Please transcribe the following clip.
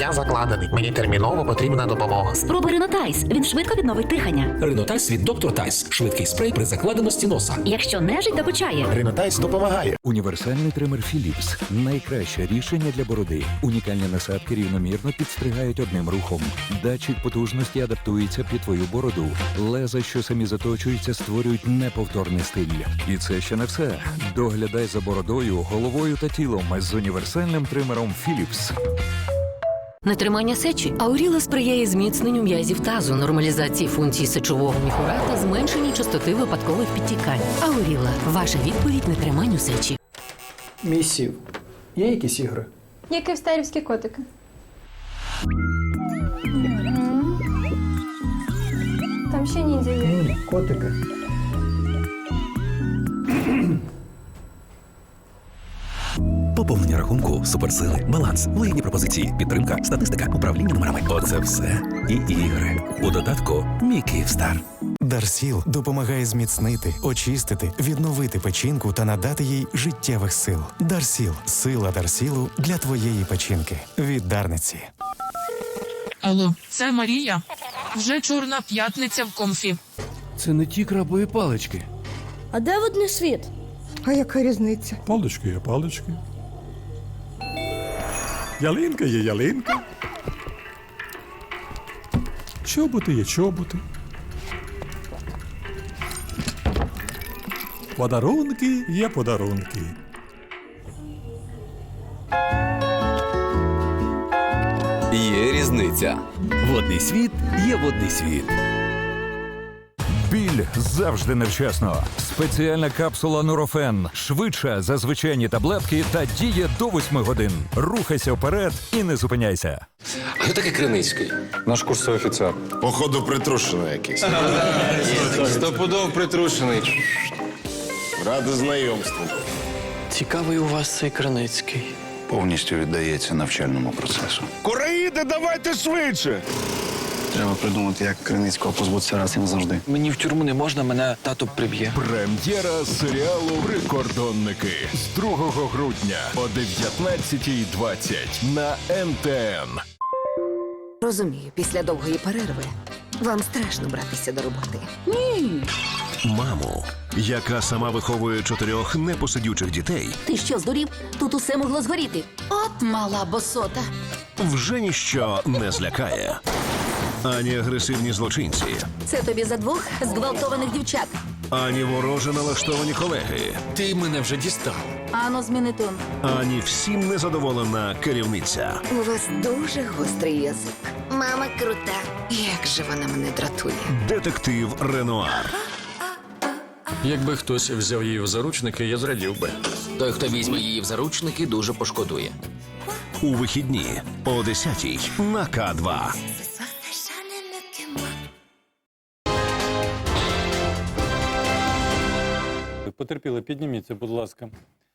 Я закладений. Мені терміново потрібна допомога. Спробуй Ренотайс. Він швидко відновить дихання. Ринотайс від Доктор Тайс. Швидкий спрей при закладеності носа. Якщо нежить докучає. Ринотайс допомагає. Універсальний тример Philips – найкраще рішення для бороди. Унікальні насадки рівномірно підстригають одним рухом. Датчик потужності адаптується під твою бороду. Леза, що самі заточуються, створюють неповторний стиль. І це ще не все. Доглядай за бородою, головою та тілом з універсальним тримером Philips. Нетримання сечі. Ауріла сприяє зміцненню м'язів тазу, нормалізації функцій сечового міхура та зменшенню частоти випадкових підтікань. Ауріла ваша відповідь нетриманню сечі. Місів. Є якісь ігри? Як і в старівські котики. Там ще ніндзя є. Котики. Поповнення рахунку, суперсили, баланс, вигідні пропозиції, підтримка, статистика, управління номерами. Оце все і ігри. У додатку Мій Київстар. Дарсіл допомагає зміцнити, очистити, відновити печінку та надати їй життєвих сил. Дарсіл сила Дарсілу для твоєї печінки. Від Дарниці. Алло, це Марія. Вже чорна п'ятниця в комфі. Це не ті крабові палички. А де водний світ? А яка різниця? Палички є палички. Ялинка є ялинка. Чоботи є чоботи. Подарунки є подарунки. Є різниця. Водний світ є водний світ. Біль завжди невчасно. Спеціальна капсула Нурофен швидша за звичайні таблетки та діє до 8 годин. Рухайся вперед і не зупиняйся. А хто такий Криницький? Наш курсовий офіцер. Походу, притрушений якийсь. Стопудов притрушений. Радий знайомству. Цікавий у вас цей Криницький. Повністю віддається навчальному процесу. Кораїди, давайте швидше! Треба придумати, як Криницького позбутися раз і назавжди. Мені в тюрму не можна, мене тато приб'є. Прем'єра серіалу Прикордонники з 2 грудня о 19.20 на НТН. Розумію, після довгої перерви вам страшно братися до роботи. Маму, яка сама виховує чотирьох непосидючих дітей, Ти що, здурів? Тут усе могло згоріти. От мала босота. вже ніщо не злякає. Ані агресивні злочинці, Це тобі за двох зґвалтованих дівчат. ані вороже налаштовані колеги, Ти мене вже дістав. Ано зміни тон. ані всім незадоволена керівниця. У вас дуже гострий язик. Мама крута. Як же вона мене дратує. Детектив Ренуар. Якби хтось взяв її в заручники, я зрадів би. Той, хто візьме її в заручники, дуже пошкодує. У вихідні о 10-й на К2. Потерпіли, підніміться, будь ласка.